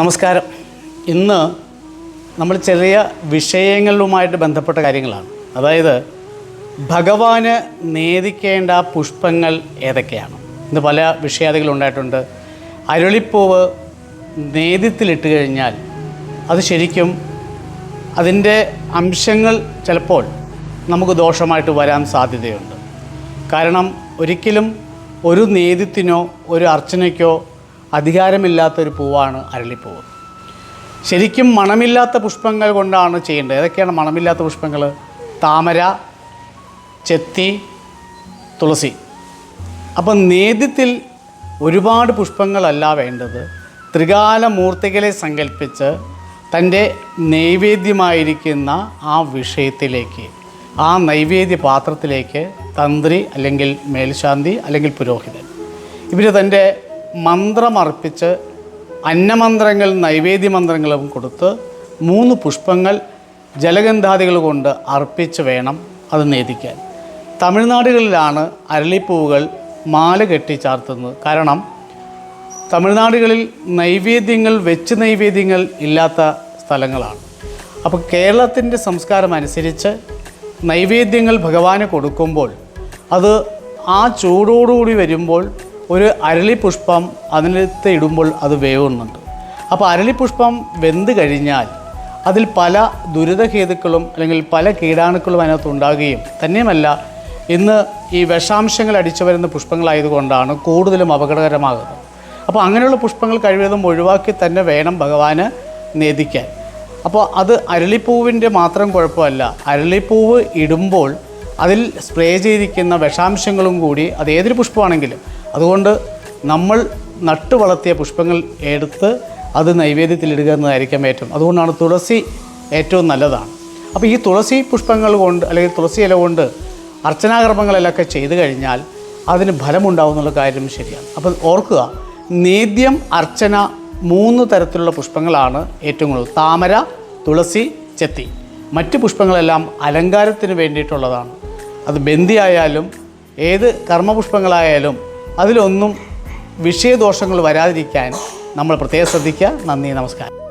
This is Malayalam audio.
നമസ്കാരം. ഇന്ന് നമ്മൾ ചെറിയ വിഷയങ്ങളുമായിട്ട് ബന്ധപ്പെട്ട കാര്യങ്ങളാണ്. അതായത് ഭഗവാന് നേദിക്കേണ്ട പുഷ്പങ്ങൾ ഏതൊക്കെയാണ്? ഇന്ന് പല വിഷയാദികളുണ്ടായിട്ടുണ്ട് അരുളിപ്പൂവ് നേദ്യത്തിലിട്ട് കഴിഞ്ഞാൽ അത് ശരിക്കും അതിന്റെ അംശങ്ങൾ ചിലപ്പോൾ നമുക്ക് ദോഷമായിട്ട് വരാൻ സാധ്യതയുണ്ട്. കാരണം ഒരിക്കലും ഒരു നേദ്യത്തിനോ ഒരു അർച്ചനയ്ക്കോ അധികാരമില്ലാത്തൊരു പൂവാണ് അരളിപ്പൂവ്. ശരിക്കും മണമില്ലാത്ത പുഷ്പങ്ങൾ കൊണ്ടാണ് ചെയ്യേണ്ടത്. ഏതൊക്കെയാണ് മണമില്ലാത്ത പുഷ്പങ്ങൾ താമര ചെത്തി തുളസി. അപ്പം നേദ്യത്തിൽ ഒരുപാട് പുഷ്പങ്ങളല്ല വേണ്ടത്. ത്രികാല മൂർത്തികളെ സങ്കല്പിച്ച് തന്റെ നൈവേദ്യമായിരിക്കുന്ന ആ വിഷയത്തിലേക്ക് ആ നൈവേദ്യ പാത്രത്തിലേക്ക് തന്ത്രി അല്ലെങ്കിൽ മേൽശാന്തി അല്ലെങ്കിൽ പുരോഹിതൻ ഇവർ തന്റെ മന്ത്രമർപ്പിച്ച് അന്നമന്ത്രങ്ങൾ നൈവേദ്യ മന്ത്രങ്ങളും കൊടുത്ത് മൂന്ന് പുഷ്പങ്ങൾ ജലഗന്ധാദികൾ കൊണ്ട് അർപ്പിച്ച് വേണം അത് നേദിക്കാൻ. തമിഴ്നാടുകളിലാണ് അരളിപ്പൂവുകൾ മാല കെട്ടി ചാർത്തുന്നത്. കാരണം തമിഴ്നാടുകളിൽ നൈവേദ്യങ്ങൾ വെച്ച് നൈവേദ്യങ്ങൾ ഇല്ലാത്ത സ്ഥലങ്ങളാണ്. അപ്പോൾ കേരളത്തിന്റെ സംസ്കാരം അനുസരിച്ച് നൈവേദ്യങ്ങൾ ഭഗവാന് കൊടുക്കുമ്പോൾ അത് ആ ചൂടോടുകൂടി വരുമ്പോൾ ഒരു അരളി പുഷ്പം അതിനകത്ത് ഇടുമ്പോൾ അത് വേവുന്നുണ്ട്. അപ്പോൾ അരളി പുഷ്പം വെന്ത് കഴിഞ്ഞാൽ അതിൽ പല ദുരിതഹേതുക്കളും അല്ലെങ്കിൽ പല കീടാണുക്കളും അതിനകത്ത് ഉണ്ടാകുകയും തന്നെയുമല്ല ഇന്ന് ഈ വിഷാംശങ്ങൾ അടിച്ചു വരുന്ന പുഷ്പങ്ങളായതുകൊണ്ടാണ് കൂടുതലും അപകടകരമാകുന്നത്. അപ്പോൾ അങ്ങനെയുള്ള പുഷ്പങ്ങൾ കഴിവതും ഒഴിവാക്കി തന്നെ വേണം ഭഗവാന് നേദിക്കാൻ. അപ്പോൾ അത് അരളിപ്പൂവിന്റെ മാത്രം കുഴപ്പമല്ല അരളിപ്പൂവ് ഇടുമ്പോൾ അതിൽ സ്പ്രേ ചെയ്തിരിക്കുന്ന വിഷാംശങ്ങളും കൂടി അത് ഏതൊരു പുഷ്പമാണെങ്കിലും അതുകൊണ്ട് നമ്മൾ നട്ടു വളർത്തിയ പുഷ്പങ്ങൾ എടുത്ത് അത് നൈവേദ്യത്തിലിടുക എന്നതായിരിക്കാം ഏറ്റവും അതുകൊണ്ടാണ് തുളസി ഏറ്റവും നല്ലതാണ്. അപ്പോൾ ഈ തുളസി പുഷ്പങ്ങൾ കൊണ്ട് അല്ലെങ്കിൽ തുളസി ഇല കൊണ്ട് അർച്ചനാകർമ്മങ്ങളിലൊക്കെ ചെയ്തു കഴിഞ്ഞാൽ അതിന് ഫലമുണ്ടാവും എന്നുള്ള കാര്യം ശരിയാണ്. അപ്പോൾ ഓർക്കുക നേദ്യം അർച്ചന മൂന്ന് തരത്തിലുള്ള പുഷ്പങ്ങളാണ് ഏറ്റവും കൂടുതൽ. താമര തുളസി ചെത്തി. മറ്റ് പുഷ്പങ്ങളെല്ലാം അലങ്കാരത്തിന് വേണ്ടിയിട്ടുള്ളതാണ്. അത് ബന്ധിയായാലും ഏത് കർമ്മപുഷ്പങ്ങളായാലും അതിലൊന്നും വിഷയദോഷങ്ങൾ വരാതിരിക്കാൻ നമ്മൾ പ്രത്യേകം ശ്രദ്ധിക്കുക. നന്ദി നമസ്കാരം.